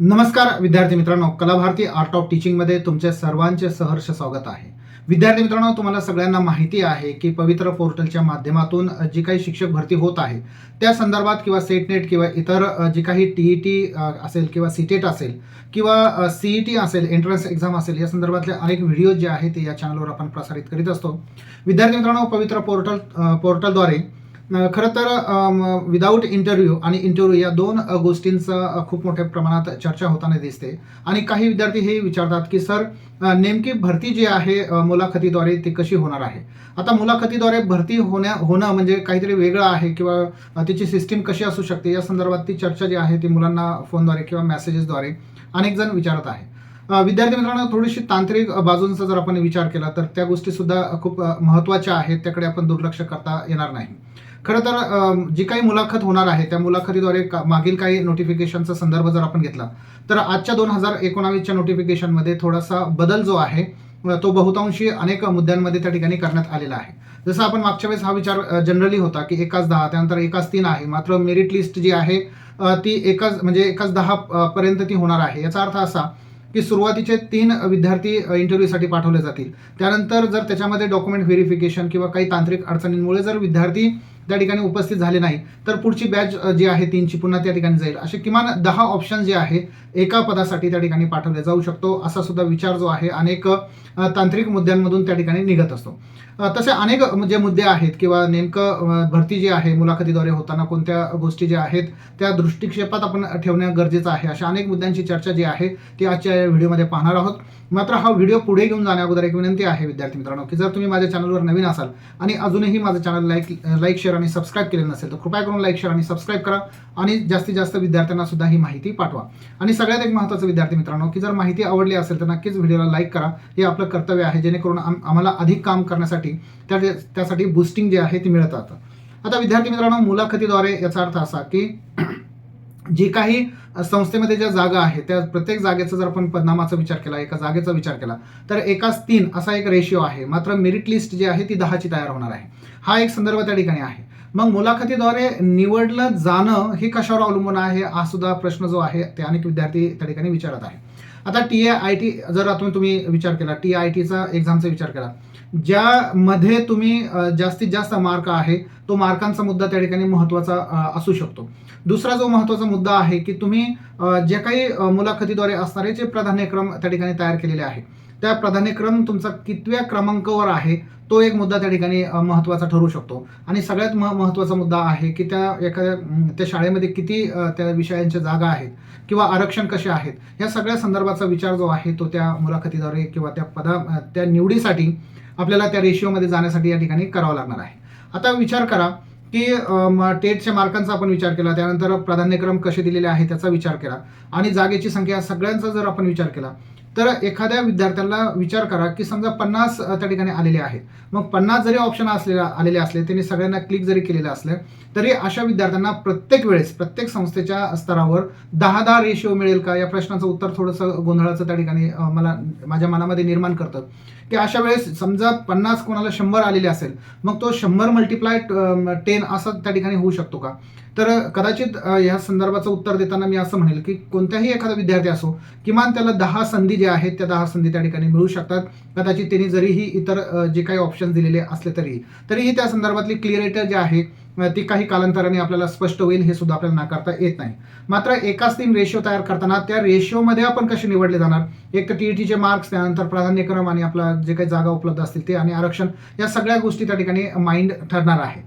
नमस्कार विद्यार्थी मित्रांनो. कलाभारती आर्ट ऑफ टीचिंगमध्ये तुमचे सर्वांचे सहर्ष स्वागत आहे. विद्यार्थी मित्रांनो तुम्हाला सगळ्यांना माहिती आहे की पवित्र पोर्टलच्या माध्यमातून जी काही शिक्षक भरती होत आहे त्या संदर्भात किंवा सेट नेट किंवा इतर जी काही टी ई टी असेल किंवा सी टेट असेल किंवा सी ई टी असेल एंट्रन्स एक्झाम असेल या संदर्भातले अनेक व्हिडिओ जे आहेत ते या चॅनलवर आपण प्रसारित करीत असतो. विद्यार्थी मित्रांनो पवित्र पोर्टल पोर्टलद्वारे खरं तर विदाऊट इंटरव्ह्यू आणि इंटरव्ह्यू या दोन गोष्टींचं खूप मोठ्या प्रमाणात चर्चा होताना दिसते. आणि काही विद्यार्थी हे विचारतात की सर नेमकी भरती जी आहे मुलाखतीद्वारे ती कशी होणार आहे? आता मुलाखतीद्वारे भरती होण्या होणं म्हणजे काहीतरी वेगळं आहे किंवा तिची सिस्टीम कशी असू शकते या संदर्भात ती चर्चा जी आहे ती मुलांना फोनद्वारे किंवा मेसेजेसद्वारे अनेक जण विचारत आहे. विद्यार्थी मित्रांनो थोडीशी तांत्रिक बाजूंचा जर आपण विचार केला तर त्या गोष्टीसुद्धा खूप महत्त्वाच्या आहेत त्याकडे आपण दुर्लक्ष करता येणार नाही. खरं तर जी काही मुलाखत होणार आहे त्या मुलाखतीद्वारे का- मागील काही नोटिफिकेशनचा संदर्भ जर आपण घेतला तर आजच्या दोन हजार एकोणावीसच्या नोटिफिकेशनमध्ये थोडासा बदल जो आहे तो बहुतांशी अनेक मुद्द्यांमध्ये त्या ठिकाणी करण्यात आलेला आहे. जसं आपण मागच्या वेळेस हा विचार जनरली होता की एकाच दहा त्यानंतर एकाच तीन आहे मात्र मेरिट लिस्ट जी आहे ती एकाच म्हणजे एकाच दहा पर्यंत ती होणार आहे. याचा अर्थ असा की सुरुवातीचे तीन विद्यार्थी इंटरव्ह्यूसाठी पाठवले जातील. त्यानंतर जर त्याच्यामध्ये डॉक्युमेंट व्हेरिफिकेशन किंवा काही तांत्रिक अडचणींमुळे जर विद्यार्थी त्या ठिकाणी उपस्थित झाले नाही तर पुढची बॅच जी आहे तीनची पुन्हा त्या ठिकाणी जाईल. असे किमान दहा ऑप्शन जे आहे एका पदासाठी त्या ठिकाणी पाठवले जाऊ शकतो असा सुद्धा विचार जो आहे अनेक तांत्रिक मुद्द्यांमधून त्या ठिकाणी निघत असतो. तसे अनेक जे मुद्दे आहेत किंवा नेमकं भरती जी आहे मुलाखतीद्वारे होताना कोणत्या गोष्टी ज्या आहेत त्या दृष्टिक्षेपात आपण ठेवणं गरजेचं आहे. अशा अनेक मुद्द्यांची चर्चा जी आहे ती आजच्या या व्हिडिओमध्ये पाहणार आहोत. मात्र हा व्हिडिओ पुढे घेऊन जाण्या अगोदर एक विनंती आहे विद्यार्थी मित्रांनो की जर तुम्ही माझ्या चॅनलवर नवीन असाल आणि अजूनही माझं चॅनल लाईक लाईक शेअर आणि सबस्क्राईब केले नसेल तर कृपया करून लाईक शेअर आणि सबस्क्राईब करा. आणि जास्तीत जास्त विद्यार्थ्यांना सुद्धा ही माहिती पाठवा. आणि सगळ्यात एक महत्त्वाचं विद्यार्थी मित्रांनो की जर माहिती आवडली असेल तर नक्कीच व्हिडिओला लाईक करा. हे आपलं कर्तव्य आहे जेणेकरून आम- आम्हाला अधिक काम करण्यासाठी त्या त्यासाठी बुस्टिंग जे आहे ते मिळत राहतं आता विद्यार्थी मित्रांनो मुलाखतीद्वारे याचा अर्थ असा की जी काही संस्थेमध्ये ज्या जागा आहेत त्या प्रत्येक जागेचा जर आपण पदनामाचा विचार केला एका जागेचा विचार केला तर एकाच तीन असा एक रेशिओ आहे. मात्र मेरिट लिस्ट जी आहे ती दहाची तयार होणार आहे. हा एक संदर्भ त्या ठिकाणी आहे. मग मुलाखतीद्वारे निवडलं जाणं हे कशावर अवलंबून आहे? हा सुद्धा प्रश्न जो आहे ते अनेक विद्यार्थी त्या ठिकाणी विचारत आहे आता टी ए आय टी जर तुम्ही तुम्ही विचार केला टी आय टीचा एक्झामचा विचार केला ज्यामध्ये तुम्ही जास्तीत जास्त मार्क आहे तो मार्कांचा मुद्दा त्या ठिकाणी महत्त्वाचा असू शकतो. दुसरा जो महत्त्वाचा मुद्दा आहे की तुम्ही जे काही मुलाखतीद्वारे असणारे जे प्राधान्यक्रम त्या ठिकाणी तयार केलेले आहे त्या प्राधान्यक्रम तुमचा कितव्या क्रमांकावर आहे तो एक मुद्दा त्या ठिकाणी महत्त्वाचा ठरू शकतो. आणि सगळ्यात मह महत्त्वाचा मुद्दा आहे की त्या एखाद्या त्या शाळेमध्ये किती त्या विषयांच्या जागा आहेत किंवा आरक्षण कसे आहेत या सगळ्या संदर्भाचा विचार जो आहे तो त्या मुलाखतीद्वारे किंवा त्या पदा त्या निवडीसाठी आपल्याला त्या रेशिओमध्ये जाण्यासाठी या ठिकाणी करावं लागणार आहे. आता विचार करा की टेटच्या मार्कांचा आपण विचार केला त्यानंतर प्राधान्यक्रम कसे दिलेले आहे त्याचा विचार केला आणि जागेची संख्या सगळ्यांचा जर आपण विचार केला तर एखाद्या विद्यार्थ्याला विचार करा की समजा पन्नास त्या ठिकाणी आलेले आहेत. मग पन्नास जरी ऑप्शन असलेला आलेले असले त्यांनी सगळ्यांना क्लिक जरी केलेलं असलं तरी अशा विद्यार्थ्यांना प्रत्येक वेळेस प्रत्येक संस्थेच्या स्तरावर दहा दहा रेशिओ मिळेल का? या प्रश्नाचं उत्तर थोडंसं गोंधळाचं त्या ठिकाणी मला माझ्या मनामध्ये निर्माण करतं. की अशा वेळेस समजा पन्नास कोणाला शंभर आलेले असेल मग तो शंभर मल्टिप्लाय टेन असं त्या ठिकाणी होऊ शकतो का? तर कदाचित या ह्या संदर्भाचं उत्तर देताना मी असं म्हणेल की कोणत्याही एखादा विद्यार्थी असो किमान त्याला दहा संधी ज्या आहेत त्या दहा संधी त्या ठिकाणी मिळू शकतात. कदाचित त्यांनी जरीही इतर जे काही ऑप्शन दिलेले असले तरीही. तरीही त्या संदर्भातली क्लिअरिटी जे आहे ती काही कालांतराने आपल्याला स्पष्ट होईल हे सुद्धा आपल्याला नाकारता येत नाही. मात्र एकाच तीन रेशिओ तयार करताना त्या रेशिओमध्ये आपण कसे निवडले जाणार? एक तर टी टीचे मार्क्स त्यानंतर प्राधान्यक्रम आणि आपला जे काही जागा उपलब्ध असतील ते आणि आरक्षण या सगळ्या गोष्टी त्या ठिकाणी माइंड ठरणार आहे.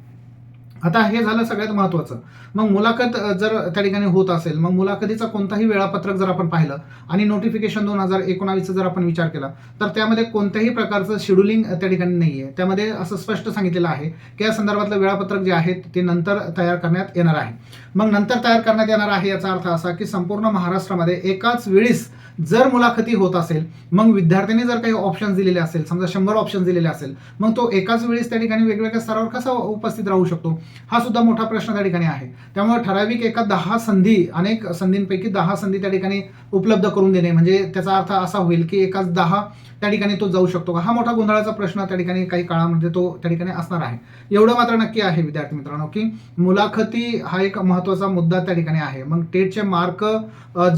आता हे झालं सगळ्यात महत्त्वाचं मग मुलाखत जर त्या ठिकाणी होत असेल मग मुलाखतीचा कोणताही वेळापत्रक जर आपण पाहिलं आणि नोटिफिकेशन दोन हजार एकोणावीसचा जर आपण विचार केला तर त्यामध्ये कोणत्याही प्रकारचं शेड्युलिंग त्या ठिकाणी नाही आहे त्यामध्ये असं स्पष्ट सांगितलेलं आहे की या संदर्भातलं वेळापत्रक जे आहे ते नंतर तयार करण्यात येणार आहे. मग नंतर तयार करण्यात येणार आहे याचा अर्थ असा की संपूर्ण महाराष्ट्रामध्ये एकाच वेळीस जर मुलाखती होत असेल मग विद्यार्थ्यांनी जर काही ऑप्शन्स दिलेले असेल समजा शंभर ऑप्शन दिलेले असेल मग तो एकाच वेळेस त्या ठिकाणी वेगवेगळ्या स्तरावर कसा उपस्थित राहू शकतो? हा सुद्धा मोठा प्रश्न त्या ठिकाणी आहे. त्यामुळे ठराविक एका दहा संधी अनेक संधींपैकी दहा संधी त्या ठिकाणी उपलब्ध करून देणे म्हणजे त्याचा अर्थ असा होईल की एकाच दहा त्या ठिकाणी तो जाऊ शकतो का? हा मोठा गोंधळाचा प्रश्न त्या ठिकाणी काही काळामध्ये तो त्या ठिकाणी असणार आहे. एवढं मात्र नक्की आहे विद्यार्थी मित्रांनो की मुलाखती हा एक महत्त्वाचा मुद्दा त्या ठिकाणी आहे. मग टेटचे मार्क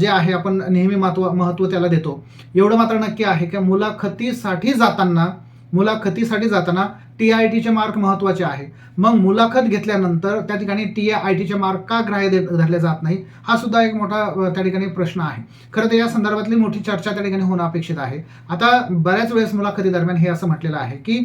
जे आहे आपण नेहमी महत्त्व महत्त्व त्याला देतो. एवढं मात्र नक्की आहे की मुलाखतीसाठी जाताना मुलाखतीसाठी जाताना टी आय टीचे मार्क महत्त्वाचे आहे. मग मुलाखत घेतल्यानंतर त्या ठिकाणी टी आय टीचे मार्क का ग्राह्य धरले जात नाही हा सुद्धा एक मोठा त्या ठिकाणी प्रश्न आहे. खरं तर या संदर्भातली मोठी चर्चा त्या ठिकाणी होणं अपेक्षित आहे. आता बऱ्याच वेळेस मुलाखतीदरम्यान हे असं म्हटलेलं आहे की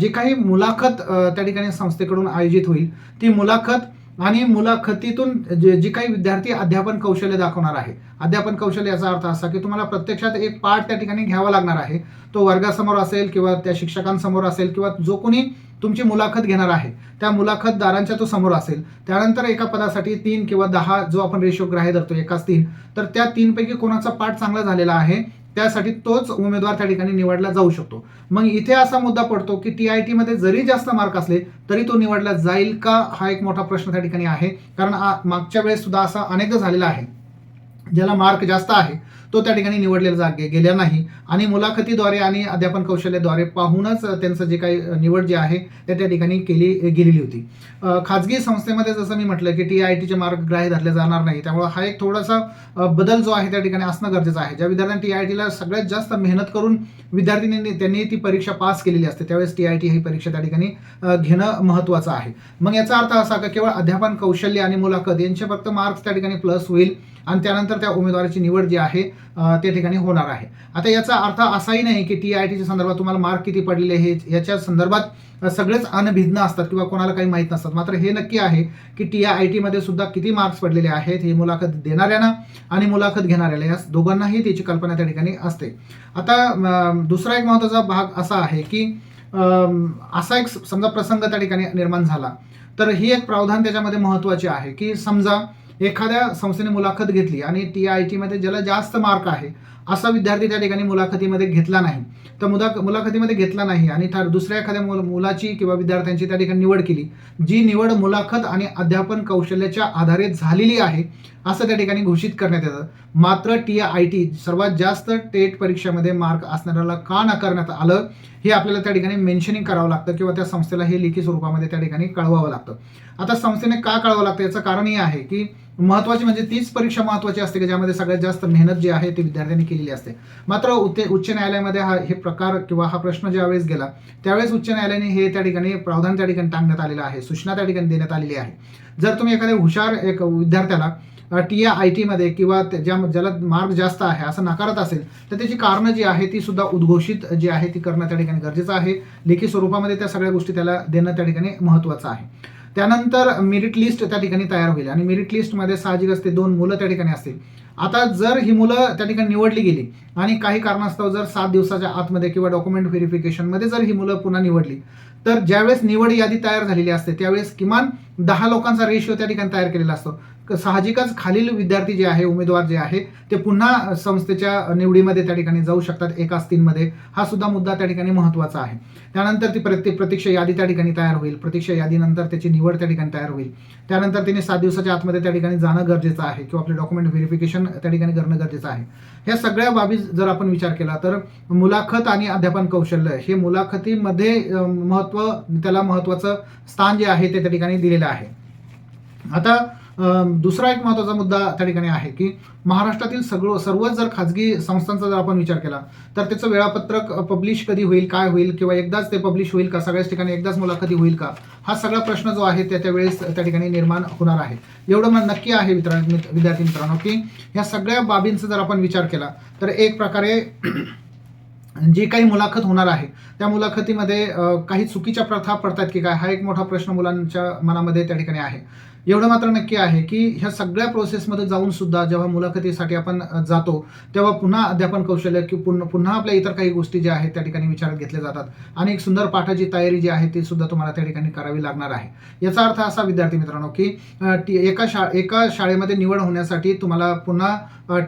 जी काही मुलाखत त्या ठिकाणी संस्थेकडून आयोजित होईल ती मुलाखत आणि मुलाखतीतून जे जी काही विद्यार्थी अध्यापन कौशल्य दाखवणार आहे. अध्यापन कौशल्य याचा अर्थ असा की तुम्हाला प्रत्यक्षात एक पाठ त्या ठिकाणी घ्यावा लागणार आहे. तो वर्गासमोर असेल किंवा त्या शिक्षकांसमोर असेल किंवा जो कोणी तुमची मुलाखत घेणार आहे त्या मुलाखतदारांच्या तो समोर असेल. त्यानंतर एका पदासाठी तीन किंवा दहा जो आपण रेशो ग्राह्य धरतो एकाच तीन तर त्या तीनपैकी कोणाचा पाठ चांगला झालेला आहे त्यासाठी तोच उमेदवार त्या ठिकाणी निवडला जाऊ शकतो. मग इथे असा मुद्दा पडतो की टी आय टीमध्ये जरी जास्त मार्क असले तरी तो निवडला जाईल का? हा एक मोठा प्रश्न त्या ठिकाणी आहे. कारण आ- मागच्या वेळेस सुद्धा असा अनेकदा झालेला आहे. ज्याला मार्क जास्त आहे तो त्या ठिकाणी निवडलेला जागे गेल्या नाही. आणि मुलाखतीद्वारे आणि अध्यापन कौशल्याद्वारे पाहूनच त्यांचं जे काही निवड जी आहे ते त्या ठिकाणी केली गेलेली होती. खाजगी संस्थेमध्ये जसं मी म्हटलं की टी आय टीचे मार्क ग्राह्य धरले जाणार नाही. त्यामुळे हा एक थोडासा बदल जो आहे त्या ठिकाणी असणं गरजेचं आहे. ज्या विद्यार्थ्यांनी टी आय टीला सगळ्यात जास्त मेहनत करून विद्यार्थ्यांनी त्यांनी ती परीक्षा पास केलेली असते त्यावेळेस टी आय टी ही परीक्षा त्या ठिकाणी घेणं महत्त्वाचं आहे. मग याचा अर्थ असा का केवळ अध्यापन कौशल्य आणि मुलाखत यांचे फक्त मार्क्स त्या ठिकाणी प्लस होईल आणि त्यानंतर त्या उमेदवाराची निवड जी आहे त्या ठिकाणी होणार आहे. आता याचा अर्थ असाही नाही की टी आय टीच्या संदर्भात तुम्हाला मार्क किती पडलेले हे याच्या संदर्भात सगळेच अनभिज्ञ असतात किंवा कोणाला काही माहीत नसतात. मात्र हे नक्की आहे की टी आय टीमध्ये सुद्धा किती मार्क्स पडलेले आहेत हे मुलाखत देणाऱ्यांना आणि मुलाखत घेणाऱ्याला या दोघांनाही त्याची कल्पना त्या ठिकाणी असते. आता दुसरा एक महत्त्वाचा भाग असा आहे की असा एक समजा प्रसंग त्या ठिकाणी निर्माण झाला. तर ही एक प्रावधान त्याच्यामध्ये महत्त्वाची आहे की समजा एखाद्या संस्थेने मुलाखत घेतली आणि टी आय टीमध्ये ज्याला जास्त मार्क आहे असा विद्यार्थी त्या ठिकाणी मुलाखतीमध्ये घेतला नाही. तर मुदा मुलाखतीमध्ये घेतला नाही आणि ठर दुसऱ्या एखाद्या मुल मुलाची किंवा विद्यार्थ्यांची त्या ठिकाणी निवड केली. जी निवड मुलाखत आणि अध्यापन कौशल्याच्या आधारे झालेली आहे असं त्या ठिकाणी घोषित करण्यात येतं. मात्र टी आय टी सर्वात जास्त टेट परीक्षेमध्ये मार्क असणाऱ्याला का नाकारण्यात आलं हे आपल्याला त्या ठिकाणी मेन्शनिंग करावं लागतं किंवा त्या संस्थेला हे लेखी स्वरूपामध्ये त्या ठिकाणी कळवावं लागतं. आता संस्थेने का कळवावं लागतं याचं कारण हे आहे की महत्त्वाची म्हणजे तीच परीक्षा महत्त्वाची असते की ज्यामध्ये सगळ्यात जास्त मेहनत जी आहे ती विद्यार्थ्यांनी केलेली असते. मात्र उते उच्च न्यायालयामध्ये हा हे प्रकार किंवा हा प्रश्न ज्यावेळेस गेला त्यावेळेस उच्च न्यायालयाने हे त्या ठिकाणी प्रावधान त्या ठिकाणी टांगण्यात आलेलं आहे सूचना त्या ठिकाणी देण्यात आलेली आहे. जर तुम्ही एखाद्या हुशार एक विद्यार्थ्याला टी आय टीमध्ये किंवा त्या- ज्या ज्याला मार्क जास्त आहे असं नाकारत असेल तर त्याची कारणं जी आहे ती सुद्धा उद्घोषित जी आहे ती करणं त्या ठिकाणी गरजेचं आहे. लेखी स्वरूपामध्ये त्या सगळ्या गोष्टी त्याला देणं त्या ठिकाणी महत्त्वाचं आहे. त्यानंतर मेरिट लिस्ट त्या ठिकाणी तयार होईल. आणि मेरिट लिस्टमध्ये साहजिक असते दोन मुलं त्या ठिकाणी असतील. आता जर ही मुलं त्या ठिकाणी निवडली गेली आणि काही कारणास्तव जर सात दिवसाच्या आतमध्ये किंवा डॉक्युमेंट व्हेरिफिकेशनमध्ये जर ही मुलं पुन्हा निवडली तर ज्यावेळेस निवड यादी तयार झालेली असते त्यावेळेस किमान दहा लोकांचा रेशिओ त्या ठिकाणी तयार केलेला असतो. क- साहजिकच खालील विद्यार्थी जे आहे उमेदवार जे आहे ते पुन्हा संस्थेच्या निवडीमध्ये त्या ठिकाणी जाऊ शकतात एकाच तीनमध्ये हा सुद्धा मुद्दा त्या ठिकाणी महत्त्वाचा आहे. त्यानंतर ती प्रत्येक प्रतीक्षा यादी त्या ठिकाणी तयार होईल. प्रतीक्षा यादीनंतर त्याची निवड त्या ठिकाणी तयार होईल. त्यानंतर तिने सात दिवसाच्या आतमध्ये त्या ठिकाणी जाणं गरजेचं आहे किंवा आपले डॉक्युमेंट व्हेरिफिकेशन त्या ठिकाणी करणं गरजेचं आहे. ह्या सगळ्या बाबी जर आपण विचार केला तर मुलाखत आणि अध्यापन कौशल्य हे मुलाखतीमध्ये महत् महत्त्व त्याला महत्त्वाचं स्थान जे आहे ते त्या ठिकाणी दिलेलं आहे. आता दुसरा एक महत्त्वाचा मुद्दा त्या ठिकाणी आहे की महाराष्ट्रातील सगळं सर्वच जर खाजगी संस्थांचा जर आपण विचार केला तर त्याचं वेळापत्रक पब्लिश कधी होईल काय होईल किंवा एकदाच ते पब्लिश होईल का सगळ्याच ठिकाणी एकदाच मुलाखती होईल का हा सगळा प्रश्न जो आहे त्याच्या वेळेस त्या ठिकाणी निर्माण होणार आहे. एवढं मला नक्की आहे मित्रांनो विद्यार्थी मित्रांनो की ह्या सगळ्या बाबींचा जर आपण विचार केला तर एक प्रकारे जी काही मुलाखत होणार आहे त्या मुलाखतीमध्ये काही चुकीच्या प्रथा पडतात की काय? हा एक मोठा प्रश्न मुलांच्या मनामध्ये त्या ठिकाणी आहे. एवढं मात्र नक्की आहे की ह्या सगळ्या प्रोसेसमध्ये जाऊन सुद्धा जेव्हा मुलाखतीसाठी आपण जातो तेव्हा पुन्हा अध्यापन कौशल्य की पुन्हा पुन्हा आपल्या इतर काही गोष्टी ज्या आहेत त्या ठिकाणी विचारात घेतल्या जातात. आणि एक सुंदर पाठाची तयारी जी आहे ती सुद्धा तुम्हाला त्या ठिकाणी करावी लागणार आहे. याचा अर्थ असा विद्यार्थी मित्रांनो की टी- एका शा एका शाळेमध्ये निवड होण्यासाठी तुम्हाला पुन्हा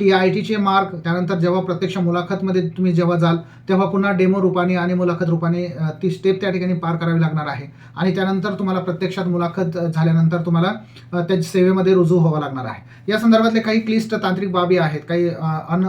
टी आय टीचे मार्क त्यानंतर जेव्हा प्रत्यक्ष मुलाखतमध्ये तुम्ही जेव्हा जाल तेव्हा पुन्हा डेमो रूपाने आणि मुलाखत रूपाने ती स्टेप त्या ठिकाणी पार करावी लागणार आहे. आणि त्यानंतर तुम्हाला प्रत्यक्षात मुलाखत झाल्यानंतर तुम्हाला त्या सेवेमध्ये रुजू व्हावं लागणार आहे. या संदर्भातले काही क्लिष्ट तांत्रिक बाबी आहेत. काही अन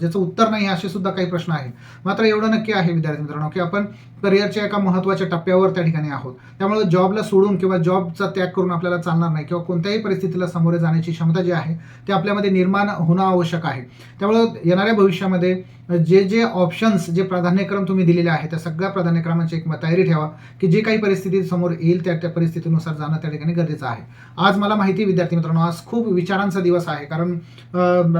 ज्याचं उत्तर नाही असे सुद्धा काही प्रश्न आहेत. मात्र एवढं नक्की आहे विद्यार्थी मित्रांनो की आपण करिअरच्या एका महत्त्वाच्या टप्प्यावर त्या ठिकाणी आहोत. त्यामुळे जॉबला सोडून किंवा जॉबचा त्याग करून आपल्याला चालणार नाही किंवा कोणत्याही परिस्थितीला सामोरे जाण्याची क्षमता जी आहे ती आपल्यामध्ये निर्माण होणं आवश्यक आहे. त्यामुळं येणाऱ्या भविष्यामध्ये जे जे ऑप्शन्स जे प्राधान्यक्रम तुम्ही दिलेले आहे त्या सगळ्या प्राधान्यक्रमांची एक तयारी ठेवा की जी काही परिस्थिती समोर येईल त्या त्या परिस्थितीनुसार जाणं त्या ठिकाणी गरजेचं आहे. आज मला माहिती विद्यार्थी मित्रांनो आज खूप विचारांचा दिवस आहे कारण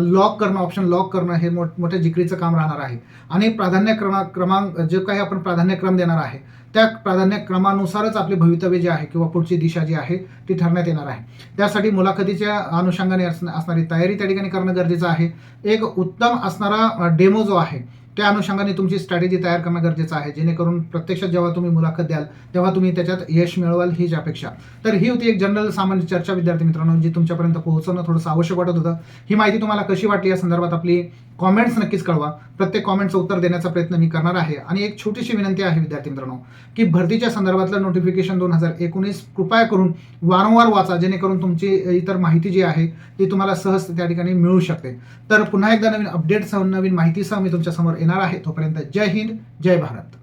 लॉक करणं ऑप्शन लॉक करणं हे मोठ मोठ्या जिकरीचं काम राहणार आहे. आणि प्राधान्यक्रमा क्रमांक जे काही आपण प्राधान्यक्रम देणार आहे त्या प्राधान्यक्रमानुसारच आपले भवितव्य जे आहे किंवा पुढची दिशा जी आहे ती ठरण्यात येणार आहे. त्यासाठी मुलाखतीच्या अनुषंगाने असणारी तयारी त्या ठिकाणी करणं गरजेचं आहे. एक उत्तम असणारा डेमो जो आहे त्या अनुषंगाने तुमची स्ट्रॅटेजी तयार करणं गरजेचं आहे. जेणेकरून प्रत्यक्षात जेव्हा तुम्ही मुलाखत द्याल तेव्हा तुम्ही त्याच्यात यश मिळवाल हीच अपेक्षा. तर ही होती एक जनरल सामान्य चर्चा विद्यार्थी मित्रांनो जी तुमच्यापर्यंत पोहोचवणं थोडंसं आवश्यक वाटत होतं. ही माहिती तुम्हाला कशी वाटली या संदर्भात आपली कॉमेंट्स नक्कीच कळवा. प्रत्येक कॉमेंटचं उत्तर देण्याचा प्रयत्न मी करणार आहे. आणि एक छोटीशी विनंती आहे विद्यार्थी मित्रांनो की भरतीच्या संदर्भातलं नोटिफिकेशन दोन हजार एकोणीस कृपया करून वारंवार वाचा जेणेकरून तुमची इतर माहिती जी आहे ती तुम्हाला सहज त्या ठिकाणी मिळू शकते. तर पुन्हा एकदा नवीन अपडेटसह नवीन माहितीसह मी तुमच्यासमोर येणार आहे. तोपर्यंत जय हिंद जय भारत.